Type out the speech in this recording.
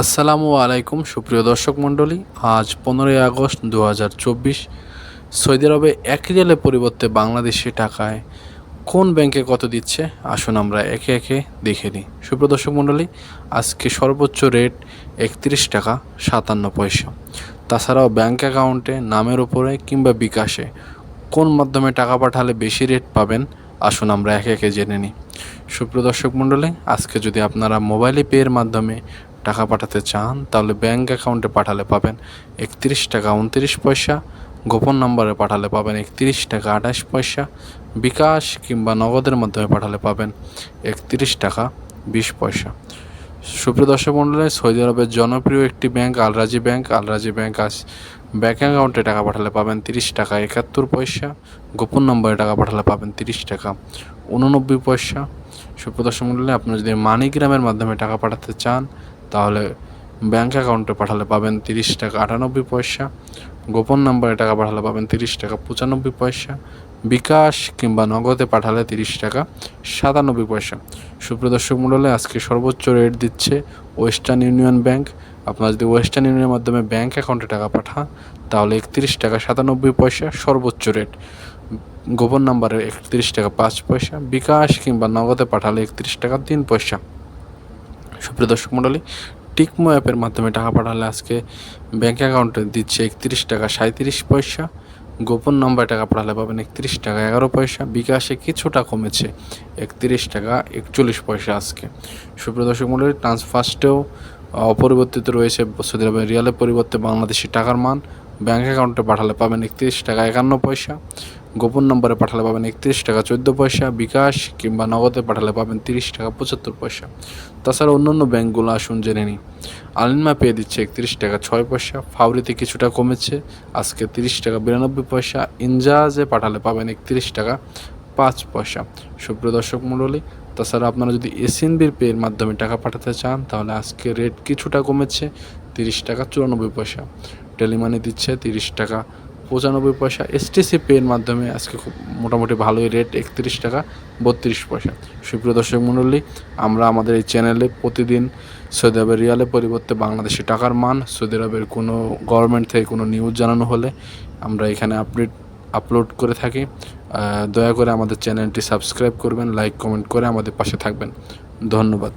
আসসালামু আলাইকুম, সুপ্রিয় দর্শক মণ্ডলী। আজ পনেরোই আগস্ট দু হাজার চব্বিশ। সৌদি আরবে এক রিয়ালের পরিবর্তে বাংলাদেশি টাকায় কোন ব্যাংকে কত দিচ্ছে? আসুন আমরা একে একে দেখে নিই। সুপ্রিয় দর্শক মণ্ডলী, আজকে সর্বোচ্চ রেট একত্রিশ টাকা সাতান্ন পয়সা। তাছাড়াও ব্যাংক অ্যাকাউন্টে নামের উপরে কিংবা বিকাশে কোন মাধ্যমে টাকা পাঠালে বেশি রেট পাবেন? আসুন আমরা একে একে জেনে নিই। সুপ্রিয় দর্শক মণ্ডলী, আজকে যদি আপনারা মোবাইলে পেয়ের মাধ্যমে টাকা পাঠাতে চান, তাহলে ব্যাঙ্ক অ্যাকাউন্টে পাঠালে পাবেন একত্রিশ টাকা উনত্রিশ পয়সা, গোপন নম্বরে পাঠালে পাবেন একত্রিশ টাকা আঠাশ পয়সা, বিকাশ কিংবা নগদের মাধ্যমে পাঠালে পাবেন একত্রিশ টাকা বিশ পয়সা। সুপ্রিয় দর্শক মণ্ডলী, সৌদি আরবের জনপ্রিয় একটি bank Al Rajhi bank Al Rajhi bank আজ ব্যাঙ্ক অ্যাকাউন্টে টাকা পাঠালে পাবেন তিরিশ টাকা একাত্তর পয়সা, গোপন নম্বরে টাকা পাঠালে পাবেন তিরিশ টাকা উননব্বই পয়সা। সুপ্রিয় দর্শক মণ্ডলী আপনি যদি মানিগ্রামের মাধ্যমে টাকা পাঠাতে চান তাহলে ব্যাঙ্ক অ্যাকাউন্টে পাঠালে পাবেন তিরিশ টাকা আটানব্বই পয়সা, গোপন নম্বরে টাকা পাঠালে পাবেন তিরিশ টাকা পঁচানব্বই পয়সা, বিকাশ কিংবা নগদে পাঠালে তিরিশ টাকা সাতানব্বই পয়সা। সুপ্রিয় দর্শক মণ্ডলে, আজকে সর্বোচ্চ রেট দিচ্ছে ওয়েস্টার্ন ইউনিয়ন ব্যাংক আপনারা যদি ওয়েস্টার্ন ইউনিয়নের মাধ্যমে ব্যাঙ্ক অ্যাকাউন্টে টাকা পাঠান, তাহলে একত্রিশ টাকা সাতানব্বই পয়সা সর্বোচ্চ রেট গোপন নাম্বারে একত্রিশ টাকা পাঁচ পয়সা, বিকাশ কিংবা নগদে পাঠালে একত্রিশ টাকা তিন পয়সা। সুপ্রিয় দর্শক মণ্ডলী, টিকমো অ্যাপের মাধ্যমে টাকা পাঠালে আজকে ব্যাঙ্ক অ্যাকাউন্টে দিচ্ছে একত্রিশ টাকা সাঁত্রিশ পয়সা। গোপন নম্বরে টাকা পাঠালে পাবেন একত্রিশ টাকা এগারো পয়সা। বিকাশে কিছুটা কমেছে, একত্রিশ টাকা একচল্লিশ পয়সা আজকে। সুপ্রিয় দর্শক মণ্ডলী ট্রান্সফার্স্টেও অপরিবর্তিত রয়েছে সৌদি আরবের রিয়ালের পরিবর্তে বাংলাদেশি টাকার মান। ব্যাঙ্ক অ্যাকাউন্টে পাঠালে পাবেন একত্রিশ টাকা একান্ন পয়সা। গোপন নম্বরে পাঠালে পাবেন একত্রিশ টাকা চোদ্দ পয়সা, বিকাশ কিংবা নগদে পাঠালে পাবেন তিরিশ টাকা পঁচাত্তর পয়সা। তাছাড়া অন্য অন্য ব্যাঙ্কগুলো আসুন জেনে নিই আলিনমা পেয়ে দিচ্ছে একত্রিশ টাকা ছয় পয়সা, ফাউরিতে কিছুটা কমেছে, আজকে তিরিশ টাকা বিরানব্বই পয়সা, ইনজাজে পাঠালে পাবেন একত্রিশ টাকা পাঁচ পয়সা। সুপ্রিয় দর্শক মণ্ডলী, তাছাড়া আপনারা যদি এসএনবির পের মাধ্যমে টাকা পাঠাতে চান, তাহলে আজকে রেট কিছুটা কমেছে, তিরিশ টাকা চুরানব্বই পয়সা। টেলিমানি দিচ্ছে তিরিশ টাকা পঁচানব্বই পয়সা এসটিসি পের মাধ্যমে আজকে খুব মোটামুটি ভালোই রেট একত্রিশ টাকা, বত্রিশ পয়সা। সুপ্রিয় দর্শক মণ্ডলী, আমরা আমাদের এই চ্যানেলে প্রতিদিন সৌদি আরবের রিয়ালের পরিবর্তে বাংলাদেশি টাকার মান, সৌদি আরবের কোনো গভর্নমেন্ট থেকে কোনো নিউজ জানানো হলে আমরা এখানে আপডেট আপলোড করে থাকি। দয়া করে আমাদের চ্যানেলটি সাবস্ক্রাইব করবেন লাইক কমেন্ট করে আমাদের পাশে থাকবেন। ধন্যবাদ।